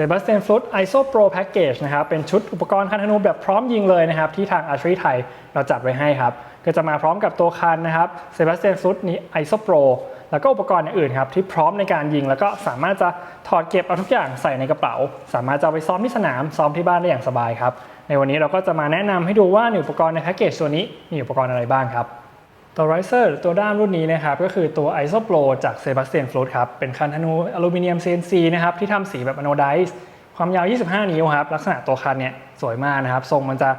Sebastian Foot ISO Pro Package นะครับเป็นชุดอุปกรณ์คันธนูแบบพร้อมยิงเลยนะครับที่ทาง Archery ไทยเราจัดไว้ให้ครับ ก็จะมาพร้อมกับตัวคันนะครับ Sebastian Foot นี้ ISO Pro แล้วก็อุปกรณ์อื่นครับที่พร้อมในการยิง แล้วก็สามารถจะถอดเก็บเอาทุกอย่างใส่ในกระเป๋า สามารถจะไปซ้อมที่สนามซ้อมที่บ้านได้อย่างสบายครับในวันนี้เราก็จะมาแนะนำให้ดูว่าในอุปกรณ์ในแพ็กเกจตัวนี้มีอุปกรณ์อะไรบ้างครับ ตัว Riser ตัวด้ามรุ่นนี้นะครับก็คือตัว ISO Pro จาก Sebastian Float ครับเป็นคันธนูอลูมิเนียม CNC นะครับที่ทำสีแบบ anodized ความยาว 25 นิ้วครับลักษณะตัวคันเนี่ยสวยมากนะครับทรงมันจะ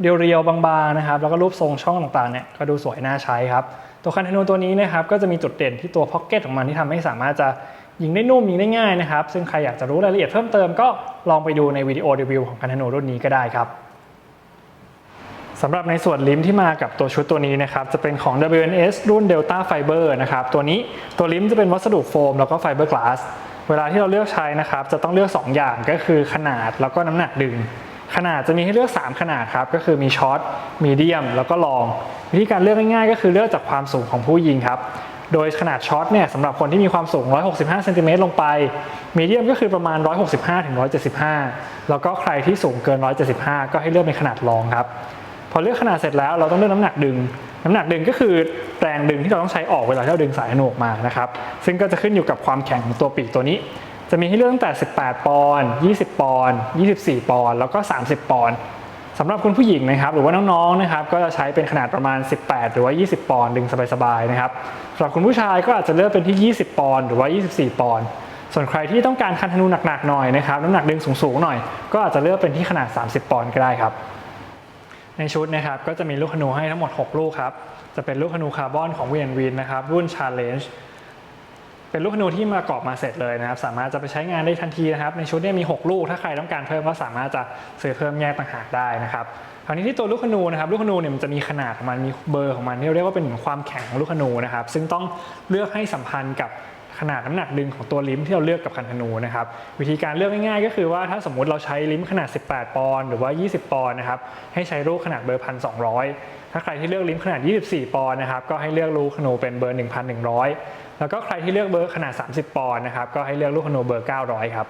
เรียวๆบางๆนะครับแล้วก็รูปทรงช่องต่างๆเนี่ยก็ดูสวยน่าใช้ครับตัวคันธนูตัวนี้นะครับก็จะมีจุดเด่นที่ตัวพ็อกเก็ตของมันที่ทำให้สามารถจะยิงได้นุ่มยิงได้ง่ายนะครับซึ่งใครอยากจะรู้รายละเอียดเพิ่มเติมก็ลองไปดูในวิดีโอรีวิวของคันธนูรุ่นนี้ก็ได้ครับ สำหรับในส่วนลิมที่มากับตัวชุดตัวนี้นะครับจะเป็นของ WNS รุ่น Delta Fiber นะครับตัวนี้ตัวลิมจะเป็นวัสดุโฟมแล้วก็ไฟเบอร์กลาสเวลาที่เราเลือกใช้นะครับจะต้องเลือก 2 อย่างก็คือขนาดแล้วก็น้ำหนักดึง ขนาดจะมีให้เลือก 3 ขนาดครับก็คือมีช็อตมีเดียม แล้วก็ลอง วิธีการเลือกง่ายๆ ก็คือเลือกจากความสูงของผู้ยิงครับโดยขนาดช็อตเนี่ยสำหรับคนที่มีความสูง 165เซนติเมตรลงไป มีเดียมก็คือประมาณ 165ถึง175 แล้วก็ใครที่สูงเกิน 175 ก็ให้เลือกเป็นขนาดรองครับ พอเลือกขนาดเสร็จแล้วเราต้องเลือกน้ำหนักดึง น้ำหนักดึงก็คือแรงดึงที่เราต้องใช้ออกเวลาที่เราดึงสายธนูออกมานะครับซึ่งก็จะขึ้นอยู่กับความแข็งของตัวปีกตัวนี้ จะมีให้เลือกตั้งแต่ 18 ปอนด์20 ปอนด์24 ปอนด์แล้วก็ 30 ปอนด์สำหรับคุณผู้หญิงนะครับหรือว่าน้องๆนะครับก็จะใช้เป็นขนาดประมาณ 18 หรือว่า 20 ปอนด์ดึงสบายๆนะครับสำหรับคุณผู้ชายก็อาจจะเลือกเป็นที่ 20 ปอนด์หรือว่า 24 ปอนด์ส่วนใครที่ต้องการคันธนูหนักๆหน่อยนะครับน้ำหนักดึงสูงๆหน่อย ก็อาจจะเลือกเป็นที่ขนาด 30 ปอนด์ก็ได้ครับ ในชุดนะครับก็จะมีลูกธนูให้ทั้งหมด 6 ลูกครับ จะเป็นลูกธนูคาร์บอนของ v n w i n นนะครับรุ่น Challenge เป็นลูกธนูที่มากรอบมาเสร็จเลยนะครับ สามารถจะไปใช้งานได้ทันทีนะครับ ในชุดนี้มี 6 ลูก ถ้าใครต้องการเพิ่มก็สามารถจะซื้อเพิ่มแยกต่างหากได้นะครับคราวนี้ที่ตัวลูกธนูนะครับลูกธนูเนี่ยมันจะมีขนาดของมันมีเบอร์ของมันที่เรียกว่าเป็นความแข็งของลูกธนูนะครับซึ่งต้องเลือกให้สัมพันธ์กับ ขนาดน้ำหนักดึงของตัวลิ้มที่เราเลือกกับคันธนูนะครับวิธีการเลือกง่ายๆ ก็คือว่าถ้าสมมุติเราใช้ลิ้มขนาด 18 ปอนด์หรือว่า 20 ปอนด์นะครับให้ใช้ลูกขนาดเบอร์ 1,200 ถ้าใครที่เลือกลิ้มขนาด 24 ปอนด์นะครับก็ให้เลือกลูกธนูเป็นเบอร์ 1,100 แล้วก็ใครที่เลือกเบอร์ขนาด 30 ปอนด์นะครับก็ให้เลือกลูกธนูเบอร์ 900 ครับ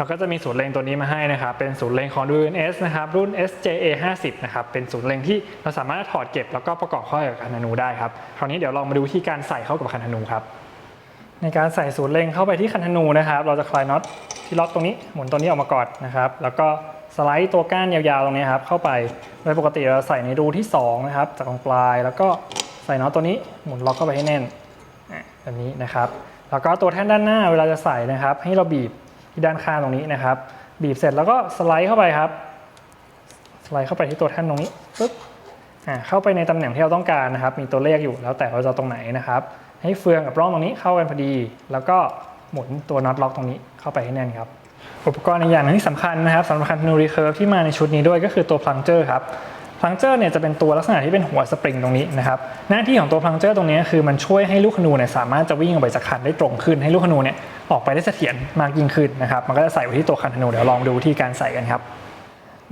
เราก็จะมีศูนย์เล็งตัวนี้มาให้นะครับ เป็นศูนย์เล็งของ WNS นะครับ รุ่น SJA 50นะครับ เป็นศูนย์เล็งที่เราสามารถถอดเก็บแล้วก็ประกอบเข้ากับคันธนูได้ครับ คราวนี้เดี๋ยวลองมาดูวิธีการใส่เข้ากับคันธนูครับ ในการใส่ศูนย์เล็งเข้าไปที่คันธนูนะครับ เราจะคลายน็อตที่ล็อกตรงนี้ หมุนตัวนี้ออกมาก่อนนะครับ แล้วก็สไลด์ตัวก้านยาวๆตรงนี้ครับเข้าไป โดยปกติเราใส่ในรูที่สองนะครับ จากตรงปลาย แล้วก็ใส่น็อตตัวนี้หมุนล็อกเข้าไปให้แน่นอะแบบนี้นะครับ แล้วก็ตัวแท่นด้านหน้าเวลาจะใส่นะครับ ให้เราบีบ ที่ด้านข้างตรงนี้นะครับ บีบเสร็จแล้วก็สไลด์เข้าไปครับ สไลด์เข้าไปที่ตัวแท่นตรงนี้ปึ๊บอ่าเข้าไปในตำแหน่งที่เราต้องการนะครับ มีตัวเลขอยู่แล้วแต่เราจะตรงไหนนะครับ ให้เฟืองกับร่องตรงนี้เข้ากันพอดี แล้วก็หมุนตัวน็อตล็อกตรงนี้เข้าไปให้แน่นครับ อุปกรณ์อีกอย่างหนึงที่สำคัญนะครับสำหรับคันนูรีเคิร์ฟที่มาในชุดนี้ด้วยก็คือตัวพลังเจอร์ครับ พลังเจอร์เนี่ยจะเป็นตัวลักษณะที่เป็นหัวสปริงตรงนี้นะครับหน้าที่ของตัวพลังเจอร์ตรงนี้คือมันช่วยให้ลูกธนูเนี่ยสามารถจะวิ่งออกไปจากคันได้ตรงขึ้นให้ลูกธนูเนี่ยออกไปได้เสถียรมากยิ่งขึ้นนะครับมันก็จะใส่ไว้ที่ตัวคันธนูเดี๋ยวลองดูวิธีการใส่กันครับ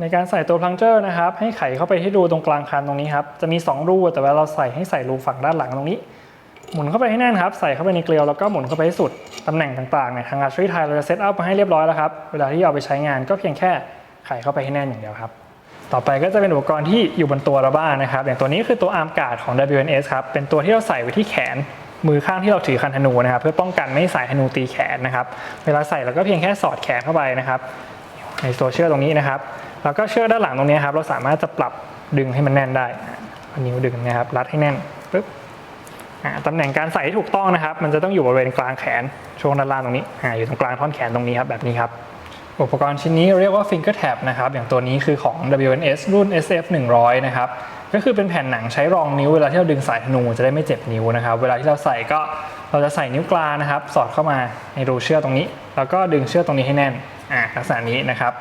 ในการใส่ตัวพลังเจอร์นะครับให้ไขเข้าไปที่รูตรงกลางคันตรงนี้ครับจะมี 2 รูแต่เวลาเราใส่ให้ใส่รูฝั่งด้านหลังตรงนี้ หมุนเข้าไปให้แน่นครับใส่เข้าไปในเกลียวแล้วก็หมุนเข้าไปให้สุดตำแหน่งต่างๆเนี่ยทางอาร์ชรีไทยเราจะเซตอัพมาให้เรียบร้อยแล้วครับเวลาที่เอาไปใช้งานก็เพียงแค่ไขเข้าไปให้แน่นอย่างเดียวครับ ต่อไปก็จะเป็นอุปกรณ์ที่อยู่บนตัวเราบ้างนะครับ อย่างตัวนี้คือตัวอาร์มการ์ดของ WNS ครับ เป็นตัวที่เราใส่ไว้ที่แขน มือข้างที่เราถือคันธนูนะครับ เพื่อป้องกันไม่ให้สายธนูตีแขนนะครับ เวลาใส่เราก็เพียงแค่สอดแขนเข้าไปนะครับ ในตัวเชือกตรงนี้นะครับ แล้วก็เชือกด้านหลังตรงนี้ครับ เราสามารถจะปรับดึงให้มันแน่นได้นิ้วดึงนะครับ รัดให้แน่นปึ๊บตำแหน่งการใส่ที่ถูกต้องนะครับ มันจะต้องอยู่บริเวณกลางแขนช่วงด้านล่างตรงนี้ออยู่ตรงกลางท่อนแขนตรงนี้ครับแบบนี้ครับ อุปกรณ์ชิ้นนี้เรียกว่า finger tab นะครับ อย่างตัวนี้คือของ WNS รุ่น SF 100นะครับ ก็คือเป็นแผ่นหนังใช้รองนิ้วเวลาที่เราดึงสายธนูจะได้ไม่เจ็บนิ้วนะครับ เวลาที่เราใส่ก็เราจะใส่นิ้วกลางนะครับ สอดเข้ามาในรูเชือกตรงนี้ แล้วก็ดึงเชือกตรงนี้ให้แน่น อ่าลักษณะนี้นะครับ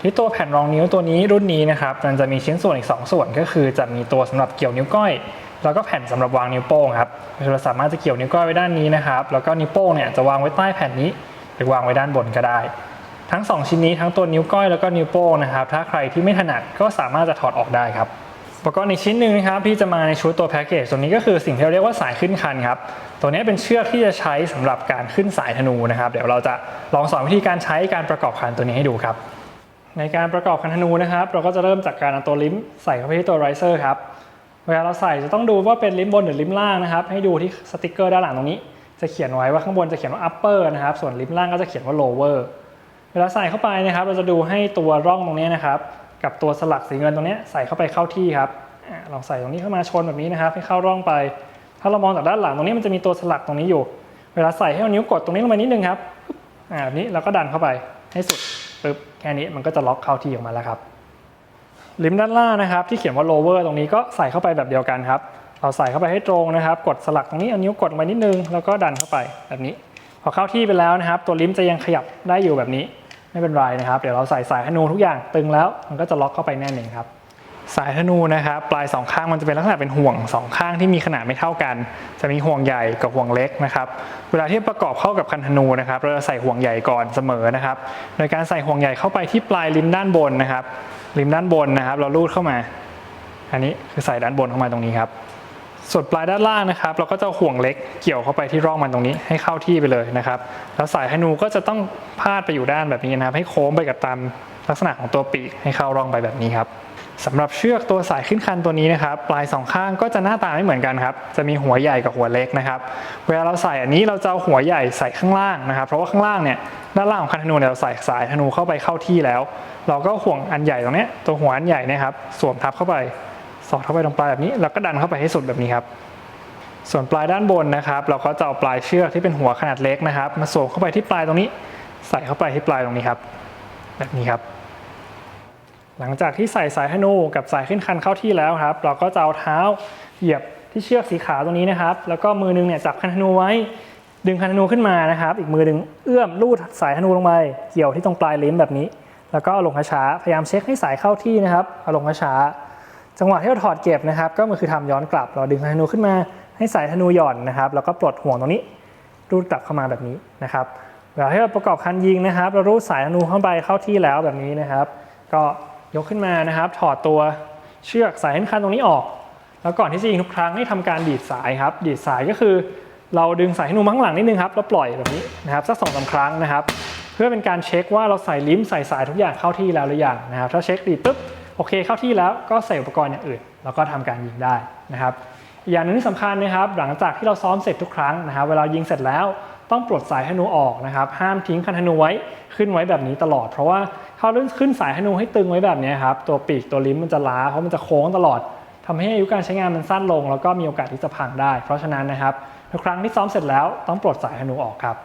ที่ตัวแผ่นรองนิ้วตัวนี้รุ่นนี้นะครับ มันจะมีชิ้นส่วนอีก 2 ส่วนก็คือจะมีตัวสำหรับเกี่ยวนิ้วก้อย แล้วก็แผ่นสำหรับวางนิ้วโป้งครับ เราสามารถจะเกี่ยวนิ้วก้อยไว้ด้านนี้นะครับ แล้วก็นิ้วโป้งเนี่ยจะวางไว้ใต้แผ่นนี้ หรือวางไว้ด้านบนก็ได้ ทั้ง 2 ชิ้นนี้ทั้งตัวนิ้วก้อยแล้วก็นิ้วโป้งนะครับถ้าใครที่ไม่ถนัดก็สามารถจะถอดออกได้ครับอุปกรณ์อีกชิ้นหนึ่งนะครับที่จะมาในชุดตัวแพ็กเกจตัวนี้ก็คือสิ่งที่เราเรียกว่าสายขึ้นคันครับตัวนี้เป็นเชือกที่จะใช้สำหรับการขึ้นสายธนูนะครับ เดี๋ยวเราจะลองสอนวิธีการใช้การประกอบคันตัวนี้ให้ดูครับ ในการประกอบคันธนูนะครับ เราก็จะเริ่มจากการเอาตัวลิมใส่เข้าไปที่ตัวไรเซอร์ครับเวลาเราใส่จะต้องดูว่าเป็นลิมบนหรือลิมล่างนะครับ ให้ดูที่สติกเกอร์ด้านหลังตรงนี้ จะเขียนไว้ว่าข้างบนจะเขียนว่า upper นะครับส่วนลิมล่างก็จะเขียนว่า lower วลาใส่เข้าไปนะครับ เราจะดูให้ตัวร่องตรงนี้นะครับ กับตัวสลักสีเงินตรงนี้ใส่เข้าไปเข้าที่ครับลองใส่ตรงนี้เข้ามาชนแบบนี้นะครับ ให้เข้าร่องไป ถ้าเรามองจากด้านหลังตรงนี้มันจะมีตัวสลักตรงนี้อยู่ เวลาใส่ให้เอานิ้วกดตรงนี้ลงไปนิดนึงครับปึ๊บอ่าแบบนี้เราก็ดันเข้าไปให้สุดปึ๊บแค่นี้มันก็จะล็อกเข้าที่ออกมาแล้วครับลิมด้านล่างนะครับ ที่เขียนว่า lower ตรงนี้ก็ใส่เข้าไปแบบเดียวกันครับเราใส่เข้าไปให้ตรงนะครับ กดสลักตรงนี้เอานิ้วกดลงไปนิดนึงแล้วก็ดันเข้าไปแบบนี้ พอเข้าที่ไปแล้วนะครับ ตัวลิมจะยังขยับได้อยู่แบบนี้ ไม่เป็นไรนะครับ เดี๋ยวเราใส่สายธนูทุกอย่างตึงแล้วมันก็จะล็อกเข้าไปแน่นเองครับสายธนูนะครับปลายสองข้างมันจะเป็นลักษณะเป็นห่วงสองข้างที่มีขนาดไม่เท่ากัน จะมีห่วงใหญ่กับห่วงเล็กนะครับเวลาที่ประกอบเข้ากับคันธนูนะครับเราจะใส่ห่วงใหญ่ก่อนเสมอนะครับโดยการใส่ห่วงใหญ่เข้าไปที่ปลายริมด้านบนนะครับริมด้านบนนะครับ เราลูดเข้ามา อันนี้คือใส่ด้านบนเข้ามาตรงนี้ครับ ส่วนปลายด้านล่างนะครับ เราก็จะห่วงเล็กเกี่ยวเข้าไปที่ร่องมันตรงนี้ให้เข้าที่ไปเลยนะครับ แล้วสายธนูก็จะต้องพาดไปอยู่ด้านแบบนี้นะครับ ให้โค้งไปกับตามลักษณะของตัวปีกให้เข้าร่องไปแบบนี้ครับสำหรับเชือกตัวสายขึ้นคันตัวนี้นะครับปลายสองข้างก็จะหน้าตาไม่เหมือนกันครับจะมีหัวใหญ่กับหัวเล็กนะครับ เวลาเราใส่อันนี้เราจะเอาหัวใหญ่ใส่ข้างล่างนะครับ เพราะว่าข้างล่างเนี่ยด้านล่างของคันธนูเนี่ยเราใส่สายธนูเข้าไปเข้าที่แล้ว เราก็ห่วงอันใหญ่ตรงนี้ตัวหัวอันใหญ่นะครับสวมทับเข้าไป สอดเข้าไปตรงปลายแบบนี้แล้วก็ดันเข้าไปให้สุดแบบนี้ครับ ส่วนปลายด้านบนนะครับ เราก็จะเอาปลายเชือกที่เป็นหัวขนาดเล็กนะครับ มาสวมเข้าไปที่ปลายตรงนี้ ใส่เข้าไปที่ปลายตรงนี้ครับ แบบนี้ครับ หลังจากที่ใส่สายธนูกับสายขึ้นคันเข้าที่แล้วครับ เราก็จะเอาเท้าเหยียบที่เชือกสีขาวตรงนี้นะครับ แล้วก็มือนึงเนี่ยจับคันธนูไว้ ดึงคันธนูขึ้นมานะครับ อีกมือหนึ่งเอื้อมลูดสายธนูลงไปเกี่ยวที่ตรงปลายลิ้มแบบนี้ แล้วก็เอาลงช้าๆพยายามเช็คให้สายเข้าที่นะครับเอาลงช้าๆ จังหวะที่เราถอดเก็บนะครับ ก็มันคือทำย้อนกลับ เราดึงธนูขึ้นมาให้สายธนูหย่อนนะครับ แล้วก็ปลดห่วงตรงนี้รูดกลับเข้ามาแบบนี้นะครับเวลาที่เราประกอบคันยิงนะครับ เรารูดสายธนูเข้าไปเข้าที่แล้วแบบนี้นะครับ ก็ยกขึ้นมานะครับ ถอดตัวเชือกสายขึ้นคันตรงนี้ออก แล้วก่อนที่จะยิงทุกครั้งให้ทำการดีดสายครับ ดีดสายก็คือ เราดึงสายธนูมาข้างหลังนิดนึงครับแล้วปล่อยแบบนี้นะครับสักสองสาครั้งนะครับ เพื่อเป็นการเช็คว่าเราใส่ลิ้มใส่สายทุกอย่างเข้าที่แล้วหรือยังนะครับถ้าเช็คดีปุ๊บโอเคเข้าที่แล้วก็ใส่อุปกรณ์อย่างอื่น แล้วก็ทำการยิงได้นะครับอย่างหนึงที่สำคัญนะครับหลังจากที่เราซ้อมเสร็จทุกครั้งนะครับเวลายิงเสร็จแล้วต้องปลดสายธนูออกนะครับห้ามทิ้งคันธนูไว้ขึ้นไว้แบบนี้ตลอด เพราะว่าถ้าเราขึ้นสายธนูให้ตึงไว้แบบนี้ครับตัวปีกตัวลิ้มมันจะล้าเพราะมันจะโค้งตลอดทำให้อายุการใช้งานมันสั้นลง แล้วก็มีโอกาสที่จะพังได้ เพราะฉะนั้นนะครับทุกครั้งที่ซ้อมเสร็จแล้วต้องปลดสายธนูออกครับ